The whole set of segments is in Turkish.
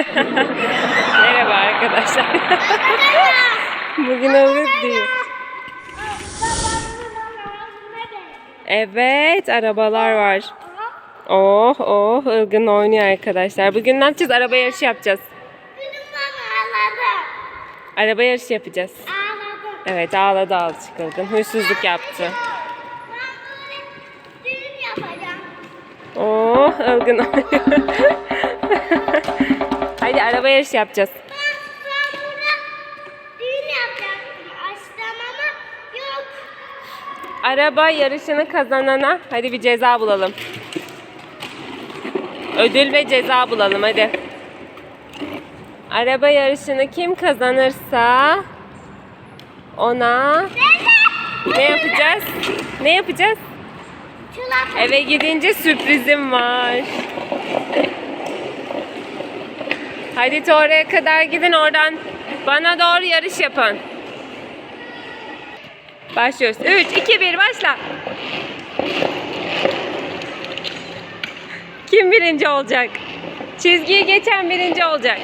Merhaba arkadaşlar. Bugün Ilgın değil. Evet arabalar var. Oh oh Ilgın oynuyor arkadaşlar. Bugün ne yapacağız? Araba yarışı yapacağız. Araba yarışı yapacağız. Evet ağladı azıcık Ilgın. Huysuzluk yaptı. Oh Ilgın oynuyor. Hadi araba yarışı yapacağız. Araba yarışını kazanana hadi bir ceza bulalım. Ödül ve ceza bulalım hadi. Araba yarışını kim kazanırsa ona ne yapacağız? Ne yapacağız? Eve gidince sürprizim var. Hadi oraya kadar gidin oradan bana doğru yarış yapın. Başlıyoruz. 3, 2, 1 başla. Kim birinci olacak? Çizgiyi geçen birinci olacak.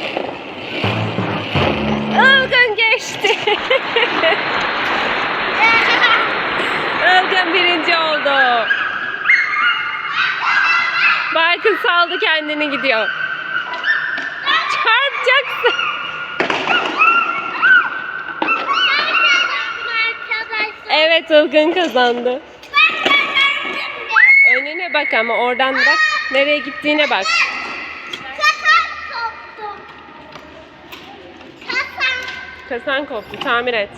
Ilgın geçti. Ilgın birinci oldu. Barkın saldı kendini gidiyor. Çarpacaksın. Evet Ilgın kazandı. Önüne bak ama oradan bak. Nereye gittiğine bak. Kasan koptu. Tamir et.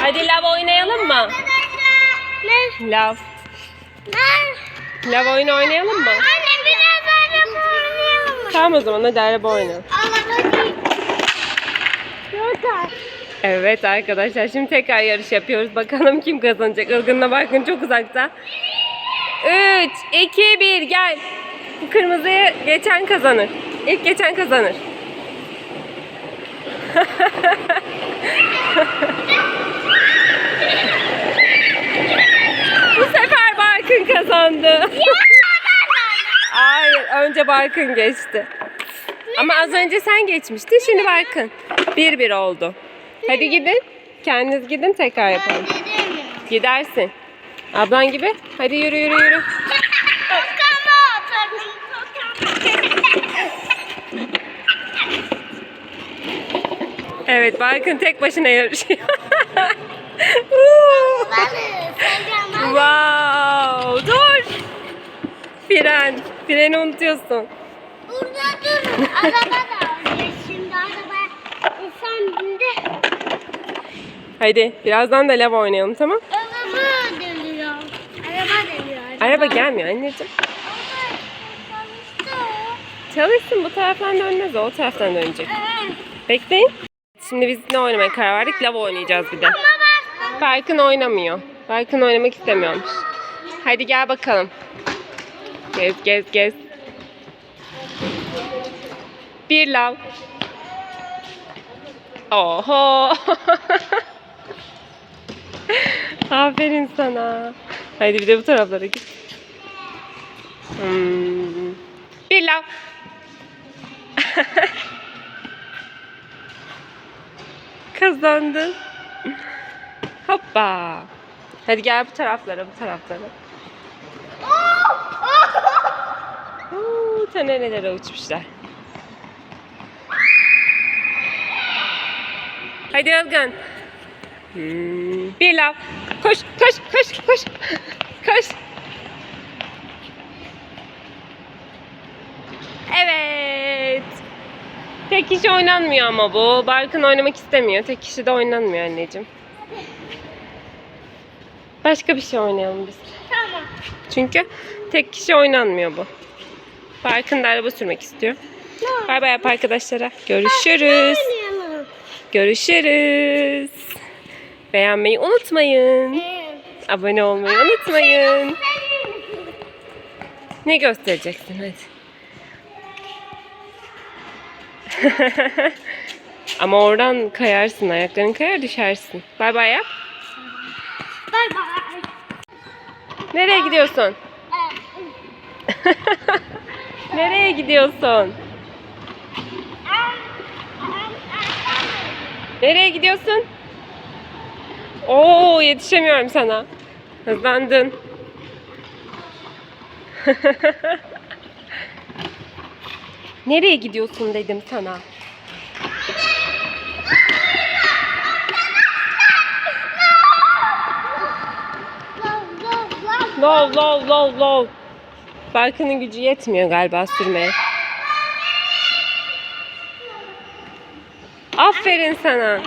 Hadi lav oynayalım mı? Ne? Lav. Lav oyunu oynayalım mı? Anne biraz araba oynayalım mı? Tamam o zaman hadi araba oynayalım. Evet arkadaşlar şimdi tekrar yarış yapıyoruz. Bakalım kim kazanacak. Ilgın'la Barkın çok uzakta. 3, 2, 1 gel. Bu kırmızıya geçen kazanır. İlk geçen kazanır. Bu sefer Barkın kazandı. Hayır önce Barkın geçti. Ama az önce sen geçmiştin şimdi Barkın. 1-1 oldu. Hadi gidin. Kendiniz gidin tekrar yapalım. Gidersin. Ablan gibi. Hadi yürü yürü yürü. Evet Barkın tek başına yarışıyor. wow. Dur. Fren. Freni unutuyorsun. Burada durun. Araba da alacağız şimdi. Araba insan bindi. Hadi birazdan da lav oynayalım tamam? Araba dönüyor. Araba dönüyor. Araba gelmiyor anneciğim. Çalışsın bu taraftan dönmez o, o taraftan dönecek. Bekleyin. Şimdi biz ne oynamaya karar verdik? Lav oynayacağız bir de. Barkın oynamıyor. Barkın oynamak istemiyormuş. Hadi gel bakalım. Gez gez gez. Bir lav. Oho. Aferin sana. Hadi bir de bu taraflara git. Hmm. Bir lav. Kazandın. Hoppa. Hadi gel bu taraflara, bu taraflara. Oo, ta nerelere uçmuşlar. Hadi Ilgın. Hmm, bir lav. Koş, koş, koş, koş. Koş. Evet. Tek kişi oynanmıyor ama bu. Barkın oynamak istemiyor. Tek kişi de oynanmıyor anneciğim. Başka bir şey oynayalım biz. Tamam. Çünkü tek kişi oynanmıyor bu. Barkın da araba sürmek istiyor. Bay bay yap arkadaşlara. Görüşürüz. Görüşürüz. Beğenmeyi unutmayın. Abone olmayı unutmayın. Ne göstereceksin hadi. Ama oradan kayarsın. Ayakların kayar düşersin. Bay bay yap. Bye bye. Nereye gidiyorsun? Nereye gidiyorsun? Nereye gidiyorsun? Oo yetişemiyorum sana. Hızlandın. Nereye gidiyorsun dedim sana. Lov lov lov lov. Barkın'ın gücü yetmiyor galiba sürmeye. Aferin sana.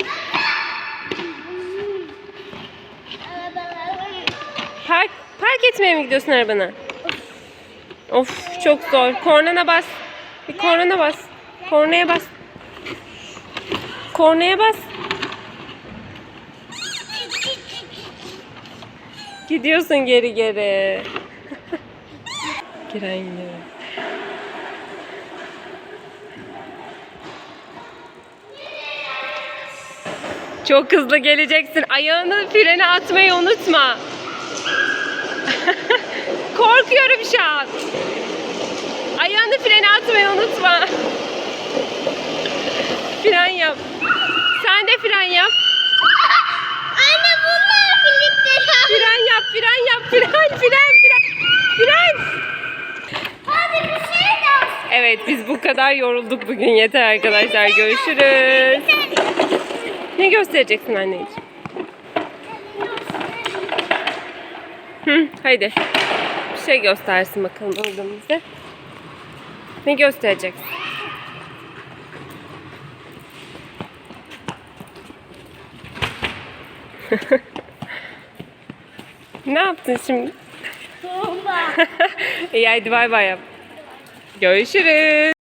Park, park etmeye mi gidiyorsun arabana? Of çok zor. Kornana bas. Bir kornana bas. Kornaya bas. Kornaya bas. Gidiyorsun geri geri. Gidiyor. Çok hızlı geleceksin. Ayağını frene atmayı unutma. Korkuyorum şu an. Ayağını frene atmayı unutma. Fren yap. Sen de fren yap. Anne bunlar filipleri. Fren yap, fren yap, fren, fren, fren. Fren. Hadi bir şey de olsun. Evet, biz bu kadar yorulduk bugün. Yeter arkadaşlar. Görüşürüz. Ne göstereceksin anneciğim? Hı, haydi. Bir şey göstersin bakalım oradan bize. Ne göstereceksin? ne yaptın şimdi? Bomba. İyi hadi bay bay yap. Görüşürüz.